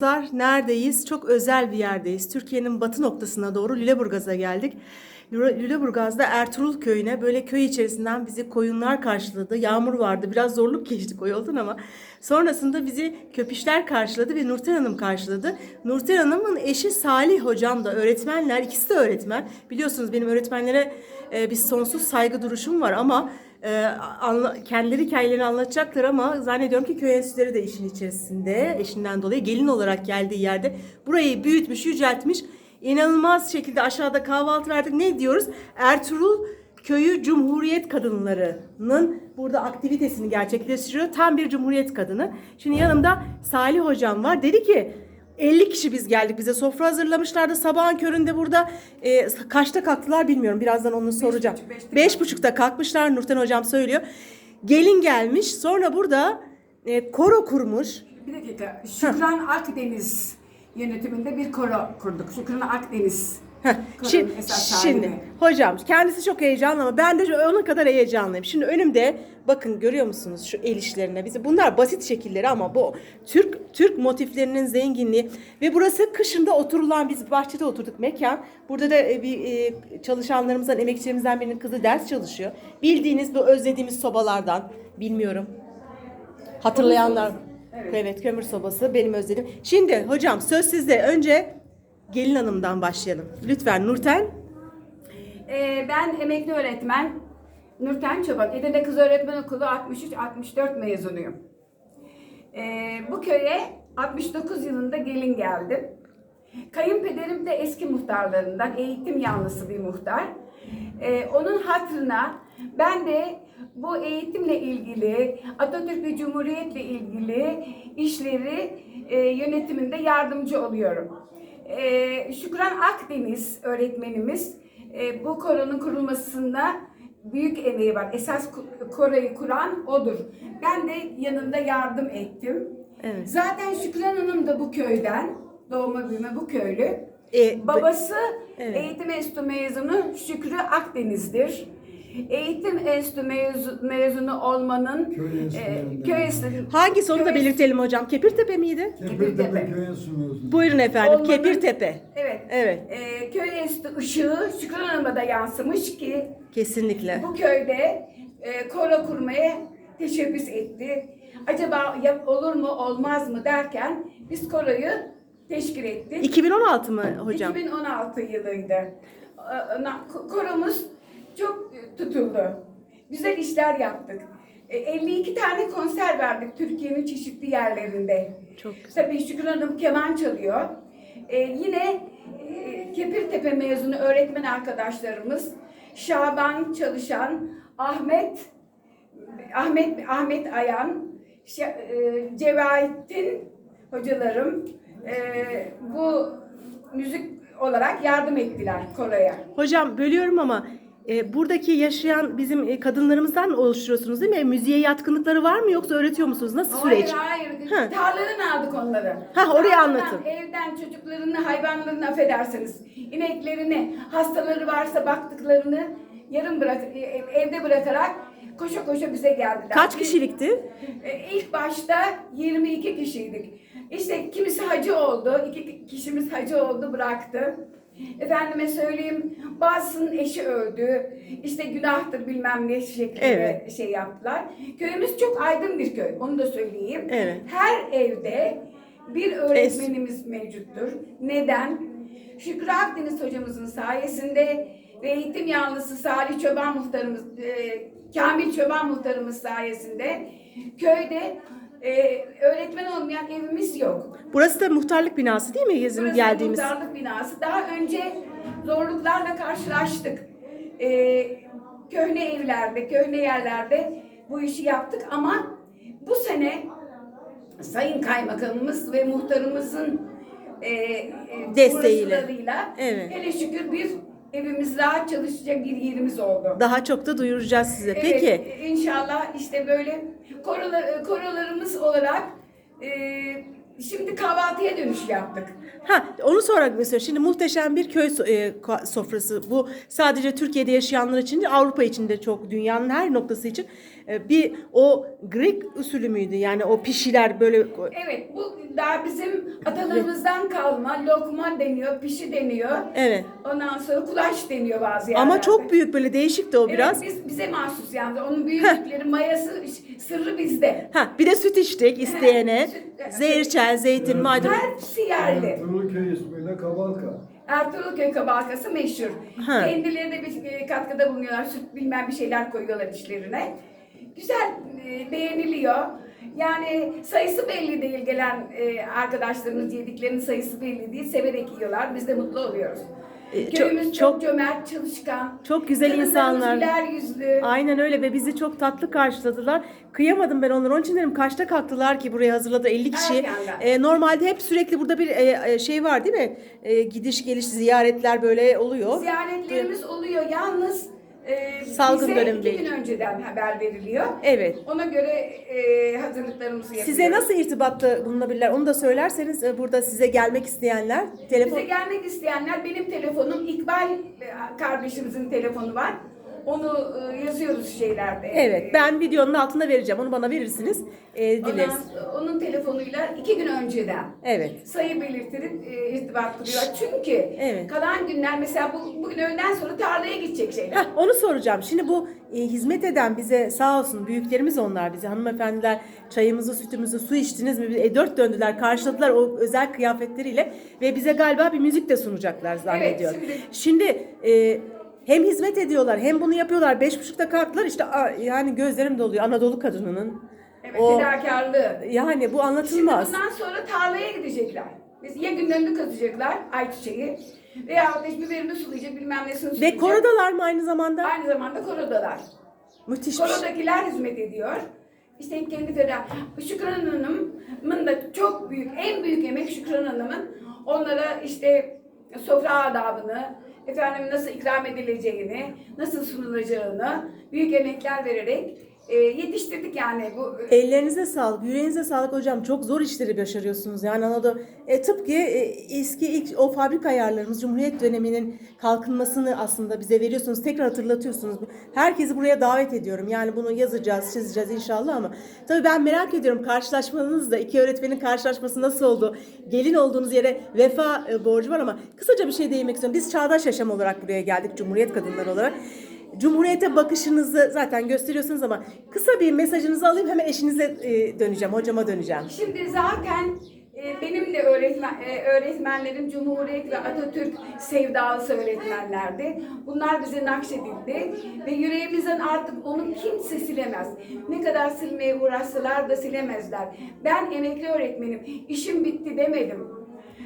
Dostlar, Neredeyiz? Çok özel bir yerdeyiz. Türkiye'nin batı noktasına doğru Lüleburgaz'a geldik. Lüle- Lüleburgaz'da Ertuğrul köyüne böyle köy içerisinden bizi koyunlar karşıladı. Yağmur vardı. Biraz zorluk geçtik o yoldan ama sonrasında bizi köpüşler karşıladı ve Nurten Hanım karşıladı. Nurten Hanım'ın eşi Salih hocam da öğretmenler. İkisi de öğretmen. Biliyorsunuz benim öğretmenlere e, bir sonsuz saygı duruşum var ama e, anla, kendileri hikayelerini anlatacaklar ama zannediyorum ki köy enstitüleri de işin içerisinde eşinden dolayı gelin olarak geldiği yerde burayı büyütmüş, yüceltmiş. İnanılmaz şekilde aşağıda kahvaltı verdik. Ne diyoruz? Ertuğrul Köyü Cumhuriyet Kadınları'nın burada aktivitesini gerçekleştiriyor. Tam bir Cumhuriyet kadını. Şimdi yanımda Salih hocam var. Dedi ki 50 kişi biz geldik. Bize sofra hazırlamışlardı. Sabahın köründe burada e, kaçta kalktılar bilmiyorum. Birazdan onu soracağım. buçuk, beşte Beş buçukta kalkmışlar. Nurten hocam söylüyor. Gelin gelmiş. Sonra burada e, koro kurmuş. Bir dakika. Şükran Akdeniz yönetiminde bir koro kurduk. Şükran Akdeniz. Heh, Şimdi, şimdi hocam kendisi çok heyecanlı ama ben de onun kadar heyecanlıyım. Şimdi önümde bakın görüyor musunuz şu el işlerine bizi. Bunlar basit şekilleri ama bu Türk Türk motiflerinin zenginliği ve burası kışında oturulan biz bahçede oturduk mekan. Burada da e, bir e, çalışanlarımızdan emekçilerimizden birinin kızı ders çalışıyor. Bildiğiniz bu özlediğimiz sobalardan bilmiyorum. Hatırlayanlar. Evet. evet kömür sobası benim özledim. Şimdi hocam söz sizde. Önce gelin hanımdan başlayalım. Lütfen Nurten. Ee, ben emekli öğretmen Nurten Çobak. Edirne Kız Öğretmen Okulu 63-64 mezunuyum. Ee, bu köye 69 yılında gelin geldim. Kayınpederim de eski muhtarlarından, eğitim yanlısı bir muhtar. Ee, onun hatırına ben de bu eğitimle ilgili, Atatürk ve Cumhuriyet'le ilgili işleri e, yönetiminde yardımcı oluyorum. Ee, Şükran Akdeniz öğretmenimiz e, bu koronun kurulmasında büyük emeği var. Esas koroyu kuran odur. Ben de yanında yardım ettim. Evet. Zaten Şükran Hanım da bu köyden, doğma büyüme bu köylü. E, Babası Evet. eğitim enstitü mezunu Şükrü Akdeniz'dir. Eğitim enstitü mezunu, mezunu olmanın Köy enstitülerinden. e, köy enstitü- Hangisi onu da köy- belirtelim hocam. Kepirtepe miydi? Kepirtepe köy enstitüsü. Buyurun efendim. Olmanın- Kepirtepe. Evet. Evet. E, köy enstitü ışığı Şükran Hanım'a da yansımış ki Kesinlikle. bu köyde e, koro kurmaya teşebbüs etti. Acaba yap, olur mu olmaz mı derken biz koroyu teşkil ettik. 2016 mı hocam? 2016 yılıydı. Ee, na- Koromuz çok e, tutuldu. Güzel işler yaptık. E, 52 tane konser verdik Türkiye'nin çeşitli yerlerinde. Çok güzel. Tabii Şükür Hanım keman çalıyor. E, yine e, Kepirtepe mezunu öğretmen arkadaşlarımız Şaban Çalışan, Ahmet Ahmet Ahmet Ayan, Şa- e, Cevahittin hocalarım e, bu müzik olarak yardım ettiler koroya. Hocam bölüyorum ama e, buradaki yaşayan bizim e, kadınlarımızdan oluşturuyorsunuz değil mi? E, Müziğe yatkınlıkları var mı yoksa öğretiyor musunuz? Nasıl süreç? Hayır hayır. Ha. Tarladan aldık onları. Ha, orayı Tarladan, anlatın. Evden çocuklarını, hayvanlarını affedersiniz. İneklerini, hastaları varsa baktıklarını yarım bırak, evde bırakarak koşa koşa bize geldiler. Kaç kişilikti? İlk başta 22 kişiydik. İşte kimisi hacı oldu, iki kişimiz hacı oldu bıraktı. Efendime söyleyeyim, bazısının eşi öldü, işte günahtır bilmem ne şeklinde Evet. şey yaptılar. Köyümüz çok aydın bir köy, onu da söyleyeyim. Evet. Her evde bir öğretmenimiz mevcuttur. Neden? Şükrü Akdeniz hocamızın sayesinde ve eğitim yanlısı Salih Çoban muhtarımız, e, Kamil Çoban muhtarımız sayesinde köyde e, öğretmen olmayan evimiz yok. Burası da muhtarlık binası değil mi bizim Burası geldiğimiz? muhtarlık binası. Daha önce zorluklarla karşılaştık. E, köhne evlerde, köhne yerlerde bu işi yaptık ama bu sene Sayın Kaymakamımız ve muhtarımızın e, e, Desteğiyle. uğraşılarıyla Evet. hele şükür bir evimiz rahat çalışacak bir yerimiz oldu. Daha çok da duyuracağız size. Evet, Peki inşallah işte böyle korolar, korolarımız olarak e, şimdi kahvaltıya dönüş yaptık. Ha, onu sorarak mesela şimdi muhteşem bir köy e, sofrası. Bu sadece Türkiye'de yaşayanlar için değil, Avrupa için de çok, dünyanın her noktası için e, bir o Grek usulü müydü? Yani o pişiler böyle Evet bu daha bizim atalarımızdan kalma lokma deniyor, pişi deniyor. Evet. Ondan sonra kulaç deniyor bazı yerlerde. Ama çok büyük böyle değişikti o biraz. Evet, biz, bize mahsus yani. Onun büyüklükleri, mayası, sırrı bizde. Ha, bir de süt içtik isteyene. Süt- Zehirçel, zeytin, maydanoz. Hepsi yerli. Ertuğrul köy ismiyle Kabalka. Ertuğrul kabalkası meşhur. Ha. Kendileri de bir e, katkıda bulunuyorlar. Süt bilmem bir şeyler koyuyorlar içlerine. Güzel e, beğeniliyor. Yani sayısı belli değil gelen e, arkadaşlarımız yediklerinin sayısı belli değil. Severek yiyorlar. Biz de mutlu oluyoruz. E, çok- Köyümüz çok, çok- cömert, çalışkan. Çok güzel insanlar. güler yüzlü. Aynen öyle ve bizi çok tatlı karşıladılar. Kıyamadım ben onlara. Onun için dedim kaçta kalktılar ki buraya hazırladı 50 kişi. E, normalde hep sürekli burada bir e, şey var değil mi? E, gidiş geliş ziyaretler böyle oluyor. Ziyaretlerimiz oluyor. Yalnız e, Salgın bize dönemi iki değil. gün önceden haber veriliyor. Evet. Ona göre e, hazırlıklarımızı yapıyoruz. Size nasıl irtibatta bulunabilirler? Onu da söylerseniz e, burada size gelmek isteyenler telefon Bize gelmek isteyenler benim telefonum İkbal e, kardeşimizin telefonu var. Onu e, yazıyoruz şeylerde. Evet, ben videonun altına vereceğim. Onu bana verirsiniz. E, Ondan dileriz. sonra onun telefonuyla iki gün önceden Evet. sayı belirtilip e, irtibat kuruyor. Çünkü Evet. kalan günler mesela bu, bugün öğleden sonra tarlaya gidecek şeyler. Heh, onu soracağım. Şimdi bu e, hizmet eden bize sağ olsun büyüklerimiz onlar bize. Hanımefendiler çayımızı, sütümüzü, su içtiniz mi? E, dört döndüler, karşıladılar o özel kıyafetleriyle ve bize galiba bir müzik de sunacaklar zannediyorum. şimdi- şimdi e, hem hizmet ediyorlar hem bunu yapıyorlar. Beş buçukta kalktılar işte yani gözlerim doluyor Anadolu kadınının. Evet, o, fedakarlığı. yani bu Şimdi anlatılmaz. bundan sonra tarlaya gidecekler. Biz ya günlerini kazacaklar ayçiçeği veya ateş biberini sulayacak bilmem nesini Ve sulayacak. korodalar mı aynı zamanda? Aynı zamanda korodalar. Müthiş. Korodakiler hizmet ediyor. İşte kendi feda. Şükran Hanım'ın da çok büyük, en büyük emek Şükran Hanım'ın onlara işte sofra adabını, efendim nasıl ikram edileceğini, nasıl sunulacağını büyük emekler vererek e, yetiştirdik yani bu Ellerinize sağlık, yüreğinize sağlık hocam. Çok zor işleri başarıyorsunuz. Yani Anadolu e, tıpkı e, eski ilk o fabrika ayarlarımız Cumhuriyet döneminin kalkınmasını aslında bize veriyorsunuz. Tekrar hatırlatıyorsunuz. Herkesi buraya davet ediyorum. Yani bunu yazacağız, çizeceğiz inşallah ama tabii ben merak ediyorum karşılaşmanız da iki öğretmenin karşılaşması nasıl oldu? Gelin olduğunuz yere vefa e, borcu var ama kısaca bir şey değinmek istiyorum. Biz çağdaş yaşam olarak buraya geldik Cumhuriyet kadınları olarak. Cumhuriyete bakışınızı zaten gösteriyorsunuz ama kısa bir mesajınızı alayım hemen eşinize e, döneceğim, hocama döneceğim. Şimdi zaten e, benim de öğretmen, e, öğretmenlerim Cumhuriyet ve Atatürk sevdalısı öğretmenlerdi. Bunlar bize nakşedildi ve yüreğimizden artık onu kimse silemez. Ne kadar silmeye uğraşsalar da silemezler. Ben emekli öğretmenim, işim bitti demedim.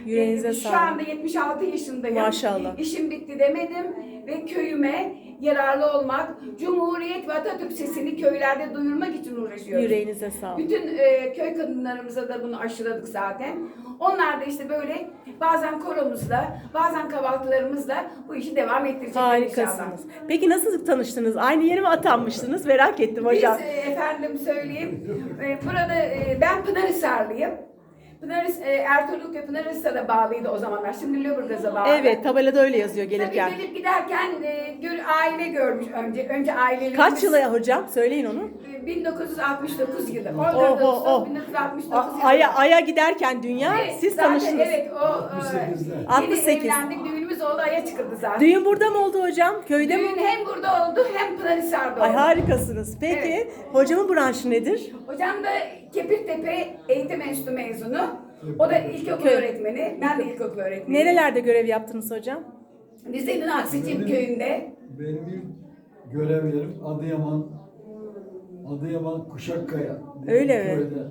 Yüreğinize sağlık. Şu anda 76 yaşındayım. Maşallah. İşim bitti demedim ve köyüme yararlı olmak, Cumhuriyet ve Atatürk sesini köylerde duyurmak için uğraşıyorum. Yüreğinize sağlık. Bütün e, köy kadınlarımıza da bunu aşıladık zaten. Onlar da işte böyle bazen koromuzla, bazen kahvaltılarımızla bu işi devam ettirecekler inşallah. Harikasınız. Peki nasıl tanıştınız? Aynı yere mi atanmıştınız? Merak ettim hocam. Biz e, efendim söyleyeyim, e, burada e, ben Pınarhisarlıyım. Pınar, e, Ertuğrul ve Pınarhisar'a bağlıydı o zamanlar. Şimdi Lüleburgaz'a bağlı. Evet, tabelada öyle yazıyor gelirken. Tabii gelip giderken e, gör, aile görmüş önce. Önce ailelerimiz. Kaç yılı hocam? Söyleyin onu. E, 1969 yılı. 14 Oh, oh, Ağustos oh. 1969 A- yılı. Aya, aya giderken dünya Evet, siz zaten tanıştınız. Evet o 68'de. e, 68. yeni evlendik düğünümüz oldu aya çıkıldı zaten. Düğün burada mı oldu hocam? Köyde mi? Düğün hem burada oldu hem Pınarhisar'da oldu. Ay harikasınız. Peki Evet. hocamın branşı nedir? Hocam da Kepirtepe Eğitim Enstitüsü mezunu. O da ilkokul Köy. öğretmeni. Ben de ilkokul öğretmeniyim. Nerelerde görev yaptınız hocam? Rize'nin Aksicim köyünde. Benim ilk görev yerim Adıyaman, Adıyaman Kuşakkaya. Öyle mi? Köyde.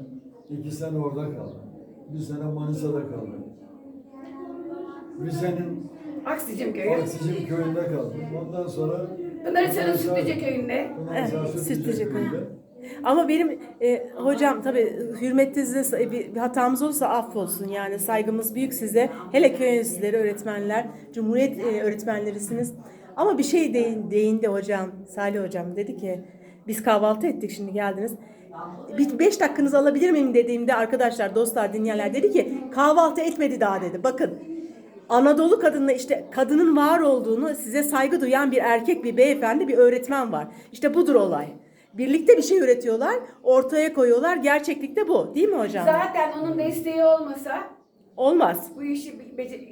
İki sene orada kaldım. Bir sene Manisa'da kaldım. Rize'nin Aksicim köyü. Aksicim köyünde kaldım. Ondan sonra Pınarhisar'ın Pınarhisar- Sütlüce köyünde. Evet, Sütlüce köyünde. köyü. Ama benim e, hocam tabii hürmetinizde bir, bir hatamız olursa affolsun. Yani saygımız büyük size. Hele köy enstitüleri öğretmenler, cumhuriyet e, öğretmenlerisiniz. Ama bir şey değin, değindi hocam, Salih hocam dedi ki biz kahvaltı ettik şimdi geldiniz. Bir beş dakikanızı alabilir miyim dediğimde arkadaşlar, dostlar, dinleyenler dedi ki kahvaltı etmedi daha dedi. Bakın Anadolu kadınla işte kadının var olduğunu size saygı duyan bir erkek, bir beyefendi, bir öğretmen var. İşte budur olay. birlikte bir şey üretiyorlar, ortaya koyuyorlar. Gerçeklikte bu, değil mi hocam? Zaten onun desteği olmasa Olmaz. bu işi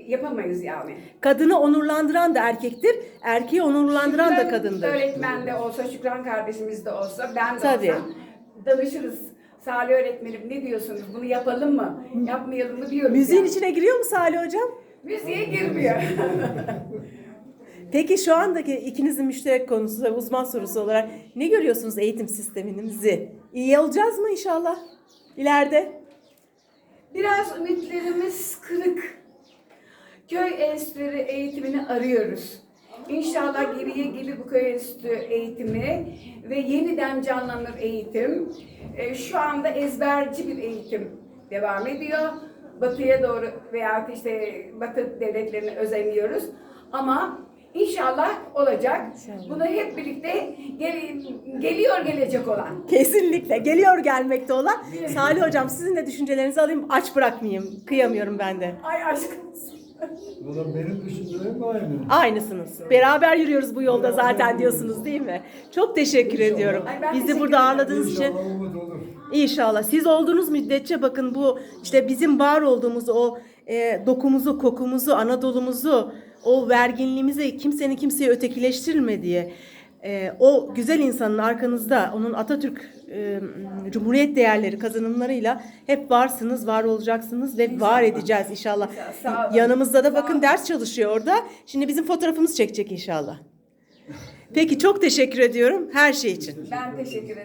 yapamayız yani. Kadını onurlandıran da erkektir, erkeği onurlandıran da Şükran kadındır. Öğretmen de olsa, Şükran kardeşimiz de olsa, ben de Tabii. olsam danışırız. Salih öğretmenim ne diyorsunuz? Bunu yapalım mı? Yapmayalım mı diyoruz. Müziğin yani. içine giriyor mu Salih hocam? Müziğe girmiyor. Peki şu andaki ikinizin müşterek konusu ve uzman sorusu olarak ne görüyorsunuz eğitim sistemimizi? İyi olacağız mı inşallah ileride? Biraz ümitlerimiz kırık. Köy enstitüleri eğitimini arıyoruz. İnşallah geriye gelir bu köy enstitü eğitimi ve yeniden canlanır eğitim. Ee, şu anda ezberci bir eğitim devam ediyor. Batıya doğru veya işte Batı devletlerine özeniyoruz. Ama inşallah olacak. İnşallah. Bunu hep birlikte gel- geliyor gelecek olan. Kesinlikle geliyor gelmekte olan. Salih hocam sizin de düşüncelerinizi alayım aç bırakmayayım. Kıyamıyorum ben de. Ay aşkım. Valla benim düşüncelerim aynı. Aynısınız. Beraber yürüyoruz bu yolda zaten diyorsunuz değil mi? Çok teşekkür İnşallah. ediyorum. Ay, Bizi teşekkür burada ağırladığınız için. İnşallah. Siz olduğunuz müddetçe bakın bu işte bizim var olduğumuz o e, dokumuzu, kokumuzu, Anadolu'muzu, o verginliğimizi kimsenin kimseye ötekileştirmediği e, o güzel insanın arkanızda onun Atatürk e, Cumhuriyet değerleri kazanımlarıyla hep varsınız, var olacaksınız ve var edeceğiz inşallah. İnşallah. Yanımızda da bakın ders çalışıyor orada. Şimdi bizim fotoğrafımız çekecek inşallah. Peki çok teşekkür ediyorum her şey için. Ben teşekkür ederim.